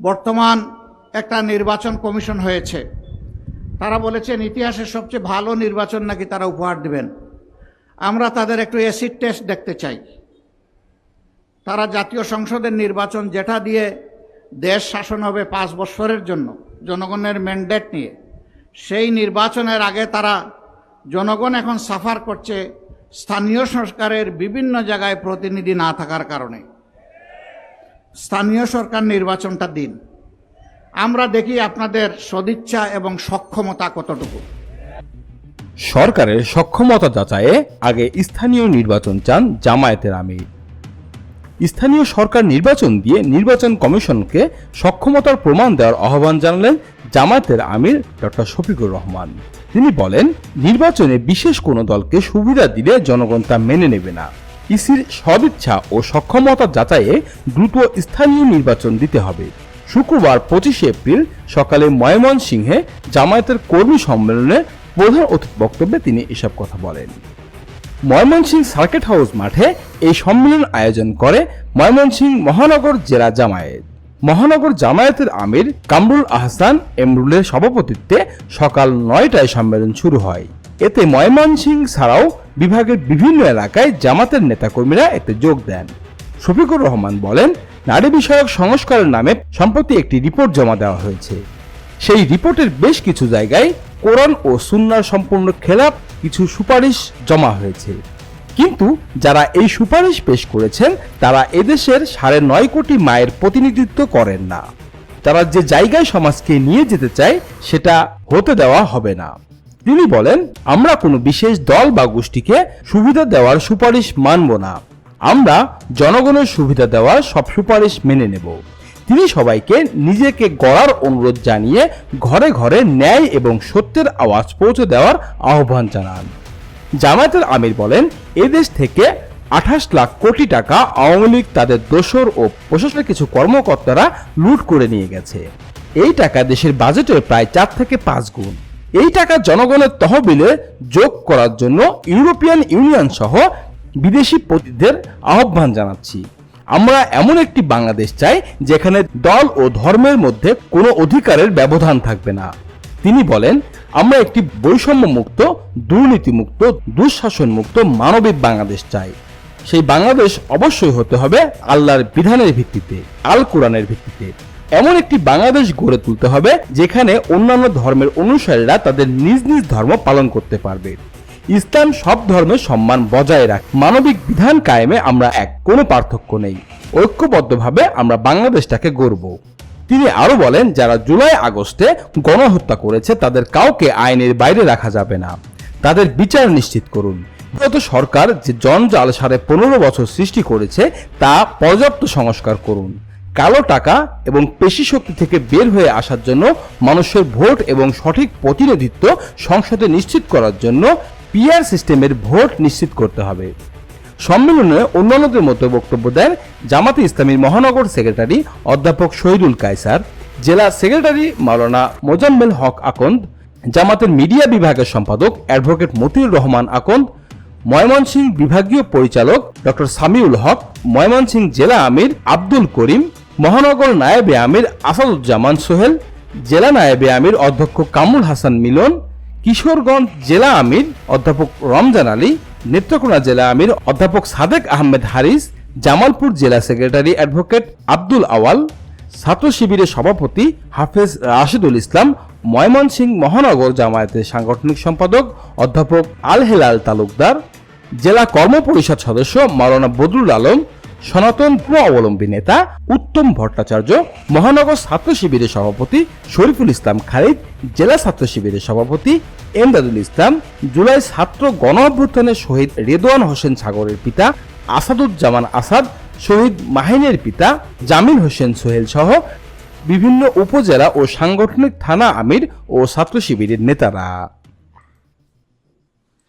বর্তমান একটা নির্বাচন কমিশন হয়েছে। তারা বলেছেন ইতিহাসের সবচেয়ে ভালো নির্বাচন নাকি তারা উপহার দেবেন। আমরা তাদের একটু অ্যাসিড টেস্ট দেখতে চাই। তারা জাতীয় সংসদের নির্বাচন যেটা দিয়ে দেশ শাসন হবে পাঁচ বছরের জন্য, জনগণের ম্যান্ডেট নিয়ে, সেই নির্বাচনের আগে তারা জনগণ এখন সাফার করছে স্থানীয় সরকারের বিভিন্ন জায়গায় প্রতিনিধি না থাকার কারণে। স্থানীয় সরকার নির্বাচনটা দিন। আমরা দেখি আপনাদের সদিচ্ছা এবং সক্ষমতা কতটুকু। সরকারের সক্ষমতা যাচাইয়ে আগে স্থানীয় নির্বাচন চান জামায়াতের আমির। স্থানীয় সরকার নির্বাচন দিয়ে নির্বাচন কমিশনকে সক্ষমতার প্রমাণ দেওয়ার আহ্বান জানালেন জামায়াতের আমির ডক্টর শফিকুর রহমান। তিনি বলেন, নির্বাচনে বিশেষ কোনো দলকে সুবিধা দিলে জনগণ তা মেনে নেবে না। ইসির সদিচ্ছা ও সক্ষমতা যাচাইয়ে দ্রুত স্থানীয় নির্বাচন দিতে হবে। শুক্রবার পঁচিশে এপ্রিল সকালে ময়মনসিংহে জামায়াতের কর্মী সম্মেলনে প্রধান অতিথি বক্তব্যে তিনি এসব কথা বলেন। ময়মনসিংহ সার্কিট হাউস মাঠে এই সম্মেলন আয়োজন করে ময়মনসিংহ মহানগর জেলা জামায়াত। মহানগর জামায়াতের আমির কামরুল আহসান এমরুলের সভাপতিত্বে সকাল নয়টায় সম্মেলন শুরু হয়। এতে ময়মনসিংহ ছাড়াও বিভাগের বিভিন্ন এলাকায় জামাতের নেতাকর্মীরা এতে যোগ দেন। শফিকুর রহমান বলেন, নারী বিষয়ক সংস্কারের নামে সম্প্রতি একটি রিপোর্ট জমা দেওয়া হয়েছে। সেই রিপোর্টের বেশ কিছু জায়গায় কোরআন ও সুন্নার সম্পূর্ণ খেলাপ কিছু সুপারিশ জমা হয়েছে। কিন্তু যারা এই সুপারিশ পেশ করেছেন, তারা এদেশের সাড়ে নয় কোটি মায়ের প্রতিনিধিত্ব করেন না। তারা যে জায়গায় সমাজকে নিয়ে যেতে চায়, সেটা হতে দেওয়া হবে না। তিনি বলেন, আমরা কোনো বিশেষ দল বা গোষ্ঠীকে সুবিধা দেওয়ার সুপারিশ মানব না। আমরা জনগণের সুবিধা দেওয়ার সব সুপারিশ মেনে নেব। তিনি সবাইকে নিজেকে গড়ার অনুরোধ জানিয়ে ঘরে ঘরে ন্যায় এবং সত্যের আওয়াজ পৌঁছে দেওয়ার আহ্বান জানান। জামায়াতের আমির বলেন এদেশ থেকে আঠাশ লাখ কোটি টাকা আওয়ামী লীগ তাদের দোসর ও প্রশাসনের কিছু কর্মকর্তারা লুট করে নিয়ে গেছে। এই টাকা দেশের বাজেটের প্রায় চার থেকে পাঁচ গুণ। এই টাকা জনগণের তহবিলে যোগ করার জন্য ইউরোপিয়ান ইউনিয়ন সহ বিদেশি প্রতিদের আহ্বান জানাচ্ছি। আমরা এমন একটি বাংলাদেশ চাই, যেখানে দল ও ধর্মের মধ্যে কোনো অধিকারের ব্যবধান থাকবে না। তিনি বলেন, আমরা একটি বৈষম্য মুক্ত দুর্নীতি মুক্ত দুঃশাসন মুক্ত মানবিক বাংলাদেশ চাই। সেই বাংলাদেশ অবশ্যই হতে হবে আল্লাহর বিধানের ভিত্তিতে, আল কোরআনের ভিত্তিতে। এমন একটি বাংলাদেশ গড়ে তুলতে হবে, যেখানে অন্যান্য ধর্মের অনুসারীরা তাদের নিজ নিজ ধর্ম পালন করতে পারবে। ইসলাম সব ধর্মের সম্মান বজায় রাখ। মানবিক বিধান কায়েমে আমরা এক, কোনো পার্থক্য নেই। ঐক্যবদ্ধভাবে আমরা বাংলাদেশটাকে গড়ব। তিনি আরও বলেন, যারা জুলাই আগস্টে গণহত্যা করেছে, তাদের কাউকে আইনের বাইরে রাখা যাবে না। তাদের বিচার নিশ্চিত করুন। বিগত সরকার যে জঞ্জাল সাড়ে পনেরো বছর সৃষ্টি করেছে, তা পর্যাপ্ত সংস্কার করুন। কালো টাকা এবং পেশি শক্তি থেকে বের হয়ে আসার জন্য মানুষের ভোট এবং সঠিক প্রতিনিধিত্ব সংসদে নিশ্চিত করার জন্য পিআর সিস্টেমের ভোট নিশ্চিত করতে হবে। সম্মেলনে অন্যান্যদের মতো বক্তব্য দেন জামাতে ইসলামীর মহানগর সেক্রেটারি অধ্যাপক শহীদুল কায়সার, জেলা সেক্রেটারি মাওলানা মোজাম্মেল হক আকন্দ, জামাতের মিডিয়া বিভাগের সম্পাদক অ্যাডভোকেট মতিউর রহমান আকন্দ, ময়মনসিংহ বিভাগীয় পরিচালক ডক্টর সামিউল হক, ময়মনসিংহ জেলা আমির আব্দুল করিম মহানগর নায়েবে আমির আসাদুজ্জামান সোহেল, জেলা নায়েবে আমির অধ্যক্ষ কামুল হাসান মিলন, কিশোরগঞ্জ জেলা আমির অধ্যাপক রমজান আলী, নেত্রকোনা জেলা আমির অধ্যাপক সাদেক আহমেদ হারিস, জামালপুর জেলা সেক্রেটারি অ্যাডভোকেট আব্দুল আওয়াল, ছাত্র শিবিরের সভাপতি হাফেজ রাশিদুল ইসলাম, ময়মনসিংহ মহানগর জামায়াতের সাংগঠনিক সম্পাদক অধ্যাপক আল হেলাল তালুকদার, জেলা কর্ম পরিষদ সদস্য মাওলানা বদরুল আলম সনাতন অবলম্বী নেতা উত্তম ভট্টাচার্য, মহানগর ছাত্র শিবিরের সভাপতি শরীফুল ইসলাম খালিদ, জেলা ছাত্র শিবিরের সভাপতি এমদাদুল ইসলাম, জুলাই ছাত্র গণ অভ্যুত্থানের শহীদ রেদওয়ান হোসেন সাগরের পিতা আসাদুজ্জামান আসাদ, শহীদ মাহিনের পিতা জামিল হোসেন সোহেল সহ বিভিন্ন উপজেলা ও সাংগঠনিক থানা আমির ও ছাত্র শিবিরের নেতারা।